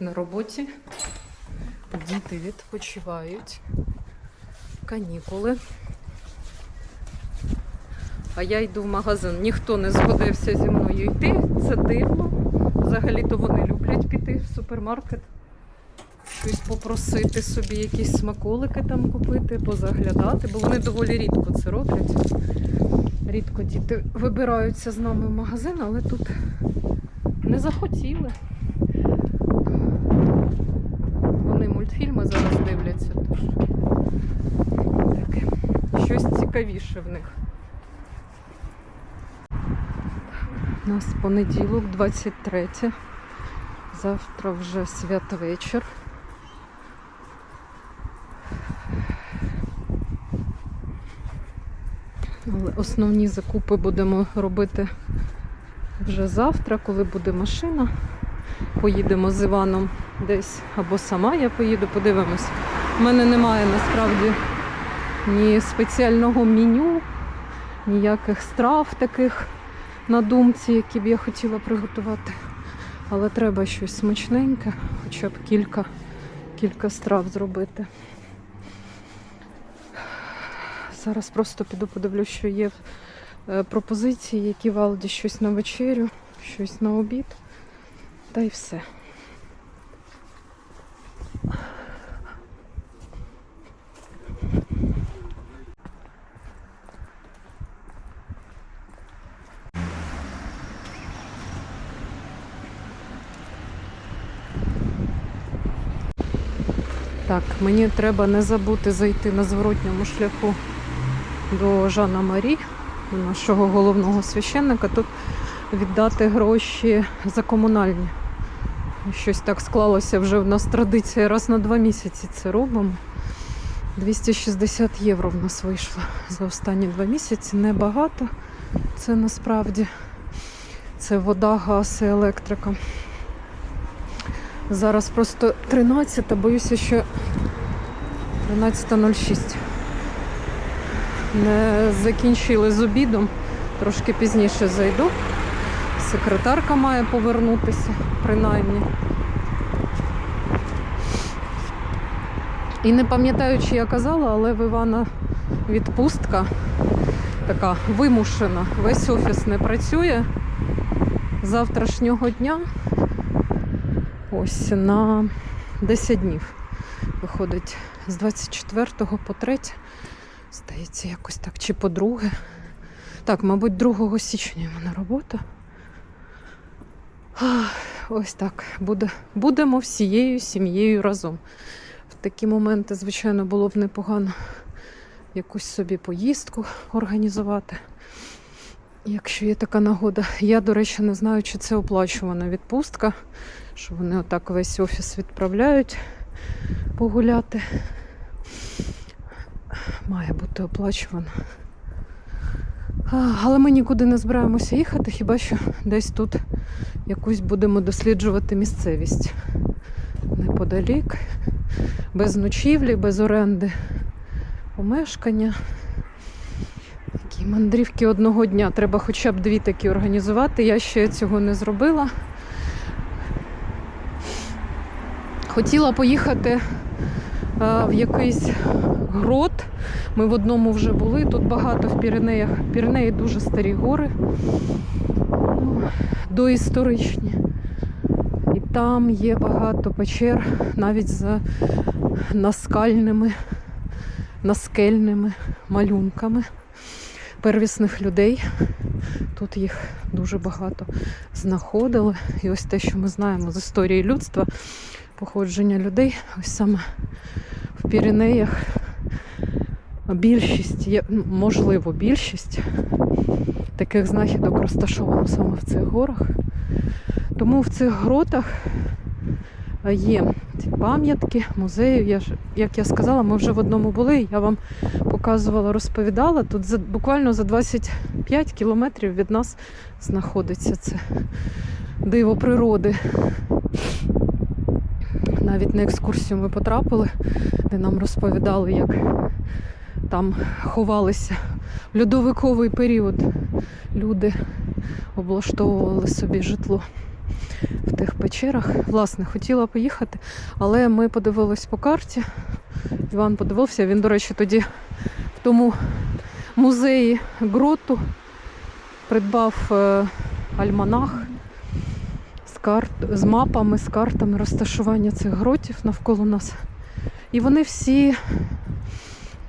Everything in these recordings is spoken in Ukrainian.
На роботі, діти відпочивають, канікули. А я йду в магазин. Ніхто не згодився зі мною йти. Це дивно. Взагалі-то вони люблять піти в супермаркет, щось попросити собі, якісь смаколики там купити, позаглядати, бо вони доволі рідко це роблять. Рідко діти вибираються з нами в магазин, але тут не захотіли. Вони мультфільми зараз дивляться, тож таке. Щось цікавіше в них. У нас понеділок, 23. Завтра вже святвечір. Але основні закупи будемо робити вже завтра, коли буде машина. Поїдемо з Іваном десь або сама я поїду, подивимось. У мене немає насправді ні спеціального меню, ніяких страв таких на думці, які б я хотіла приготувати. Але треба щось смачненьке, хоча б кілька, кілька страв зробити. Зараз просто піду подивлюсь, що є е, пропозиції, які в Алді щось на вечерю, щось на обід. Та й все. Так, мені треба не забути зайти на зворотньому шляху до Жана Марі, нашого головного священника, тут віддати гроші за комунальні. Щось так склалося вже в нас традиція. Раз на два місяці це робимо. 260 євро в нас вийшло за останні два місяці. Небагато. Це насправді це вода, газ і електрика. Зараз просто 13, боюся, що 13.06. Не закінчили з обідом. Трошки пізніше зайду. Секретарка має повернутися, принаймні. І не пам'ятаю, чи я казала, але в Івана відпустка така вимушена. Весь офіс не працює з завтрашнього дня. Ось на 10 днів. Виходить з 24 по 3. Здається, якось так. Чи по друге. Так, мабуть, 2 січня в мене робота. Ось так. Буде, будемо всією сім'єю разом. В такі моменти, звичайно, було б непогано якусь собі поїздку організувати. Якщо є така нагода. Я, до речі, не знаю, чи це оплачувана відпустка, що вони отак весь офіс відправляють погуляти. Має бути оплачувана. Але ми нікуди не збираємося їхати, хіба що десь тут якусь будемо досліджувати місцевість. Неподалік, без ночівлі, без оренди помешкання. Такі мандрівки одного дня. Треба хоча б дві такі організувати. Я ще цього не зробила. Хотіла поїхати в якийсь грот. Ми в одному вже були. Тут багато в Піренеях. Піренеї дуже старі гори, ну, доісторичні. І там є багато печер, навіть з наскальними, наскельними малюнками первісних людей. Тут їх дуже багато знаходили. І ось те, що ми знаємо з історії людства, походження людей, ось саме в Піренеях більшість, можливо, більшість таких знахідок розташовано саме в цих горах. Тому в цих гротах є ці пам'ятки, музеїв. Я ж, як я сказала, ми вже в одному були. Я вам показувала, розповідала. Тут за, буквально за 25 кілометрів від нас знаходиться це диво природи. Навіть на екскурсію ми потрапили, де нам розповідали, як там ховалися в льодовиковий період. Люди облаштовували собі житло. в тих печерах. Власне, хотіла поїхати, але ми подивились по карті. Іван подивився, він, до речі, тоді в тому музеї гроту придбав е, альманах з, карт, з мапами, з картами розташування цих гротів навколо нас. І вони всі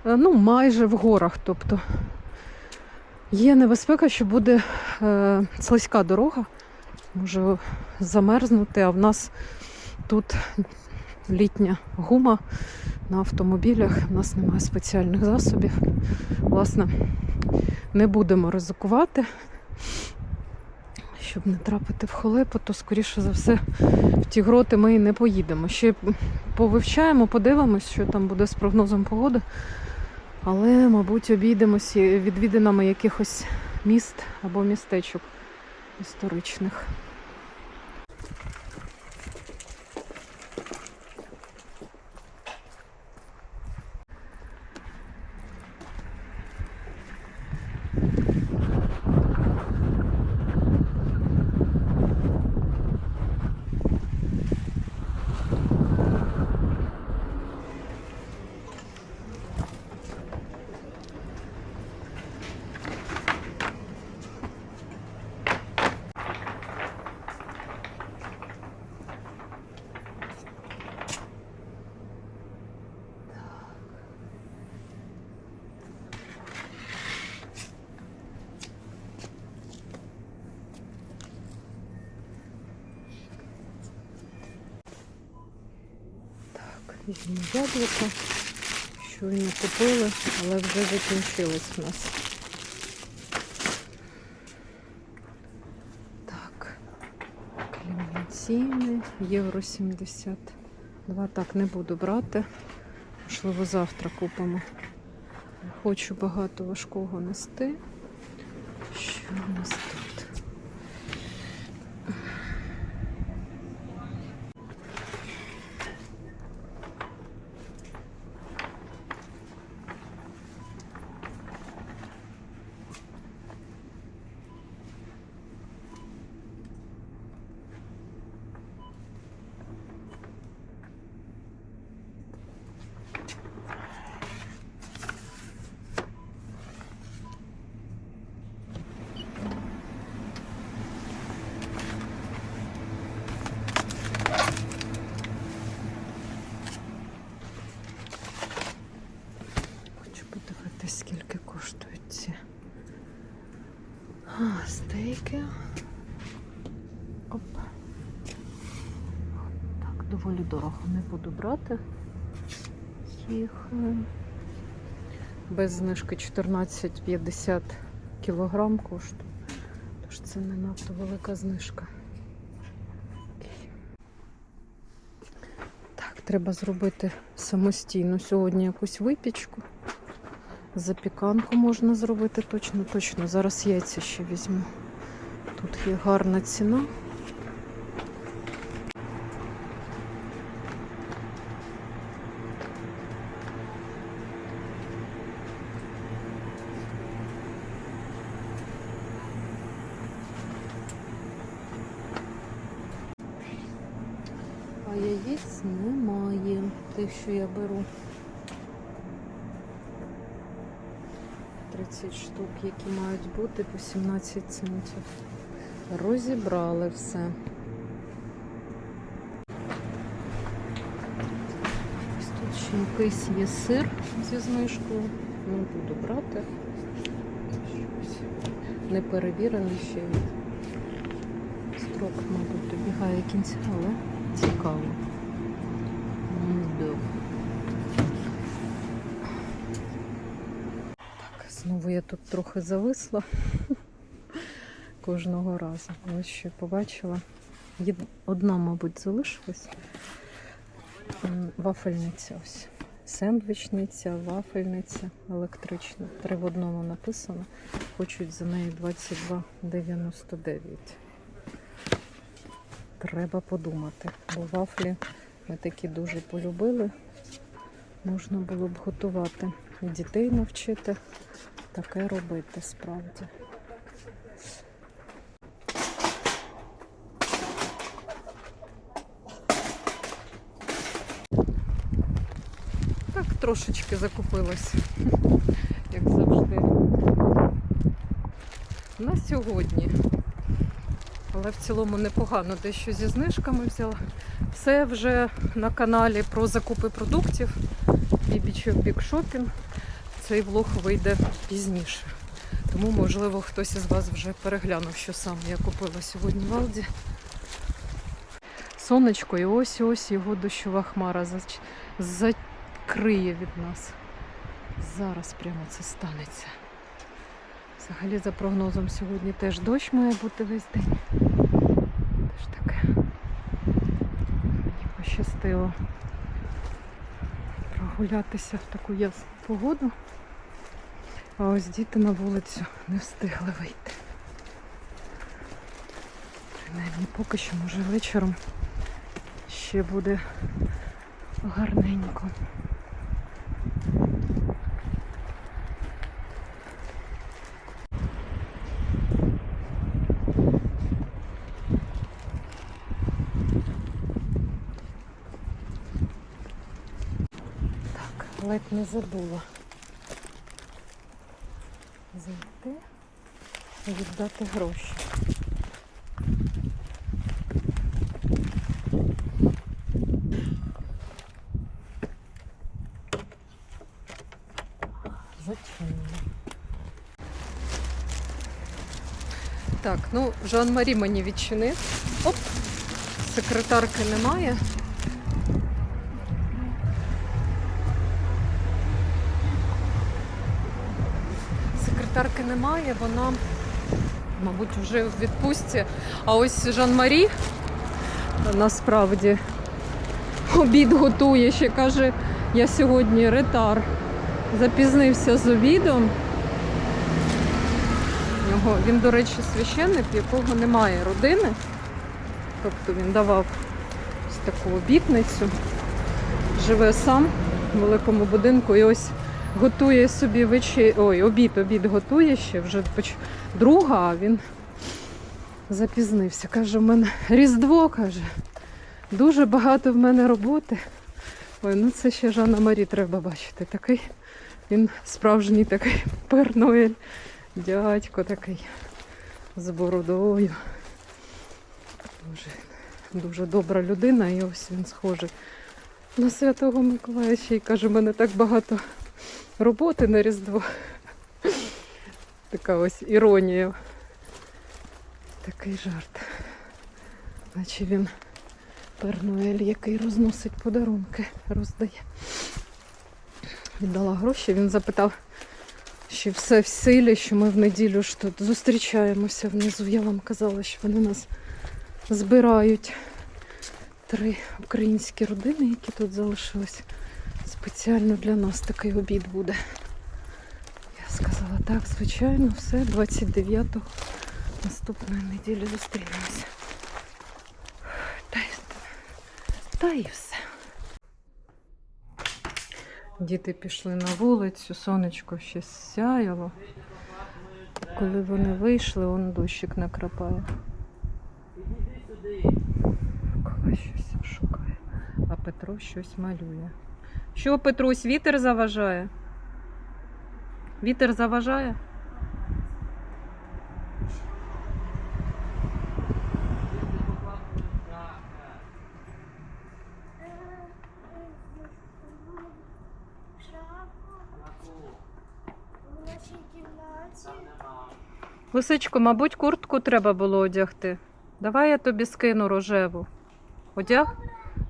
ну, майже в горах. Тобто є небезпека, що буде е, слизька дорога, може замерзнути, а в нас тут літня гума на автомобілях, в нас немає спеціальних засобів. Власне, не будемо ризикувати. Щоб не трапити в холепу, то скоріше за все в ті гроти ми і не поїдемо. Ще повивчаємо, подивимось, що там буде з прогнозом погоди. Але, мабуть, обійдемося відвідинами якихось міст або містечок історичних. Так, візьму яблуко. Щойно купили, але вже закінчилось в нас. Так, клементини, євро 72. Так, не буду брати. Можливо, завтра купимо. Хочу багато важкого нести. Що у нас тут? Хочу подивитися, скільки коштують ці а, стейки. Оп. Так, доволі дорого не буду брати. Їх без знижки 14,50 кілограм коштує. Тож це не надто велика знижка. Так, треба зробити самостійно сьогодні якусь випічку. Запіканку можна зробити точно, точно. Зараз яйця ще візьму. Тут є гарна ціна. А яєць немає. Тих, що я беру. 30 штук, які мають бути по 17 центів. Розібрали все. Ось тут ще якийсь є сир зі знижкою. Ну, буду брати. Не перевірений ще. Строк, мабуть, добігає кінця, але цікаво. М-да. Знову я тут трохи зависла кожного разу. Ось що побачила. Одна, мабуть, залишилась. Вафельниця ось. Сендвічниця, вафельниця електрична. Три в одному написано. Хочуть за неї 22,99. Треба подумати, бо вафлі ми такі дуже полюбили. Можна було б готувати. Дітей навчити таке робити справді. Так трошечки закупилась, як завжди. На сьогодні. Але в цілому непогано дещо зі знижками взяла. Все вже на каналі про закупи продуктів і бічок бікшопінг. Цей влог вийде пізніше. Тому, можливо, хтось із вас вже переглянув, що саме я купила сьогодні в Алді. Сонечко, і ось ось його дощова хмара закриє від нас. Зараз прямо це станеться. Взагалі, за прогнозом, сьогодні теж дощ має бути весь день. Теж таке. Мені пощастило прогулятися в таку ясну погоду. А ось діти на вулицю не встигли вийти. Принаймні поки що, може, вечором ще буде гарненько. Так, ледь не забула зайти і віддати гроші. Зачинено. Так, ну Жан-Марі мені відчинив. Оп! Секретарки немає. Секретарки немає, вона, мабуть, вже в відпустці. А ось Жан-Марі насправді обід готує. Ще каже, я сьогодні ретар. Запізнився з обідом. Його, він, до речі, священник, якого немає родини. Тобто він давав ось таку обітницю. Живе сам в великому будинку і ось готує собі вечір. Ой, обід, обід готує ще вже поч... друга, а він запізнився. Каже, в мене Різдво каже. Дуже багато в мене роботи. Ой, ну це ще Жанна Марі треба бачити. Такий він справжній такий перноель, дядько такий з бородою. Дуже, дуже добра людина, і ось він схожий на Святого Миколая ще й каже, мене так багато роботи на Різдво. Така ось іронія. Такий жарт. Наче він Пернуель, який розносить подарунки, роздає. Віддала гроші, він запитав, чи все в силі, що ми в неділю ж тут зустрічаємося внизу. Я вам казала, що вони нас збирають. Три українські родини, які тут залишились. Спеціально для нас такий обід буде. Я сказала, так, звичайно, все, 29-го наступної неділі зустрінемося. Та, та і все. Діти пішли на вулицю, сонечко ще сяяло. Коли вони вийшли, он дощик накрапає. Микола щось шукає, а Петро щось малює. Що, Петрусь, вітер заважає? Вітер заважає? Лисичко, мабуть, куртку треба було одягти. Давай я тобі скину рожеву. Одяг?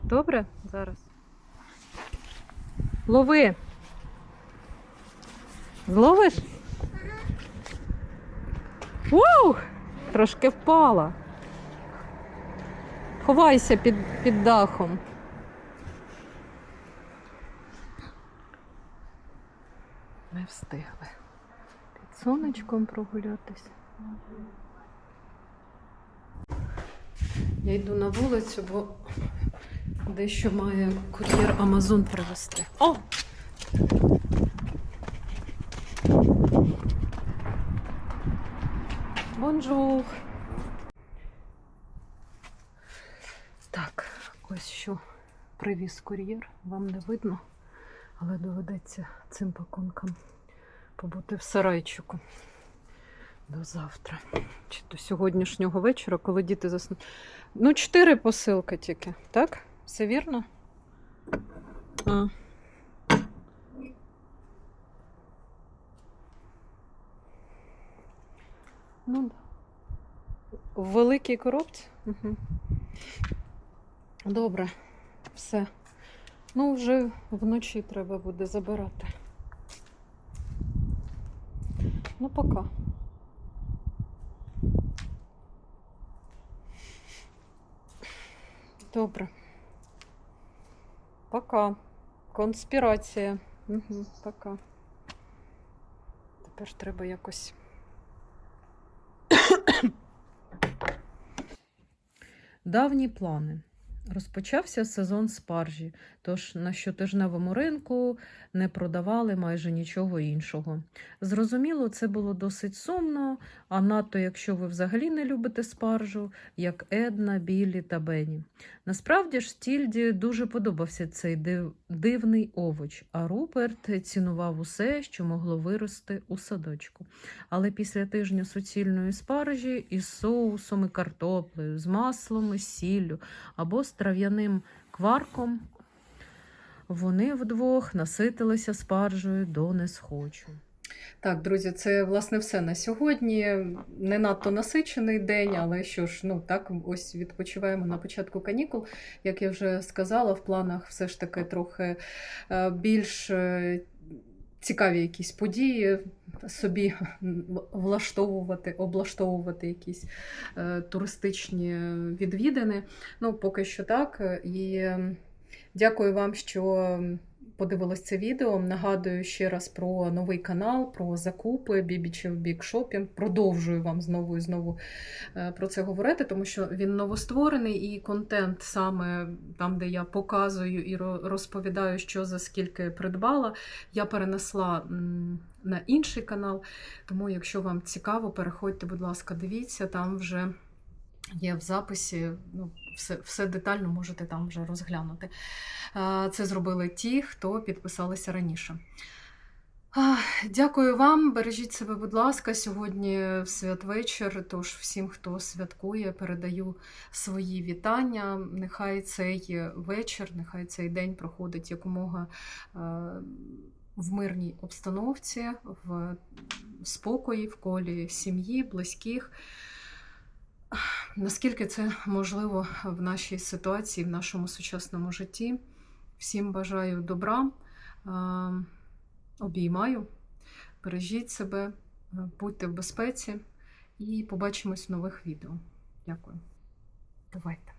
Добре? Зараз. Лови. Зловиш? Ух! Трошки впала. Ховайся під, під дахом. Ми встигли. Під сонечком прогулятися. Я йду на вулицю, бо дещо має кур'єр Амазон привезти. О! Бонжур! Так, ось що привіз кур'єр, вам не видно. Але доведеться цим пакункам побути в сарайчику до завтра. Чи до сьогоднішнього вечора, коли діти заснуть. Ну, чотири посилки тільки, так? Все вірно? А. Ну, в великій коробці? Угу. Добре, все. Ну, вже вночі треба буде забирати. Ну, пока. Добре. Пока. Конспірація. Угу, пока. Тепер треба якось. Давні плани. Розпочався сезон спаржі, тож на щотижневому ринку не продавали майже нічого іншого. Зрозуміло, це було досить сумно, а надто якщо ви взагалі не любите спаржу, як Една, Біллі та Бені. Насправді ж Тільді дуже подобався цей див... дивний овоч, а Руперт цінував усе, що могло вирости у садочку. Але після тижня суцільної спаржі із соусом і картоплею, з маслом і сіллю або з трав'яним кварком, вони вдвох наситилися спаржею до несхочу. Так, друзі, це власне все на сьогодні. Не надто насичений день, але що ж, ну так, ось відпочиваємо на початку канікул. Як я вже сказала, в планах все ж таки трохи е, більш е, цікаві якісь події собі влаштовувати, облаштовувати якісь е, туристичні відвідини. Ну, поки що так. І дякую вам, що подивились це відео. Нагадую ще раз про новий канал, про закупи Бібічев Бік Шопінг. Продовжую вам знову і знову е, про це говорити, тому що він новостворений і контент саме там, де я показую і розповідаю, що за скільки придбала, я перенесла на інший канал. Тому, якщо вам цікаво, переходьте, будь ласка, дивіться, там вже. Є в записі, ну, все, все детально можете там вже розглянути. Це зробили ті, хто підписалися раніше. Дякую вам, бережіть себе, будь ласка. Сьогодні святвечір, тож всім, хто святкує, передаю свої вітання. Нехай цей вечір, нехай цей день проходить якомога в мирній обстановці, в спокої, в колі сім'ї, близьких. Наскільки це можливо в нашій ситуації, в нашому сучасному житті. Всім бажаю добра, обіймаю, бережіть себе, будьте в безпеці і побачимось в нових відео. Дякую. Бувайте!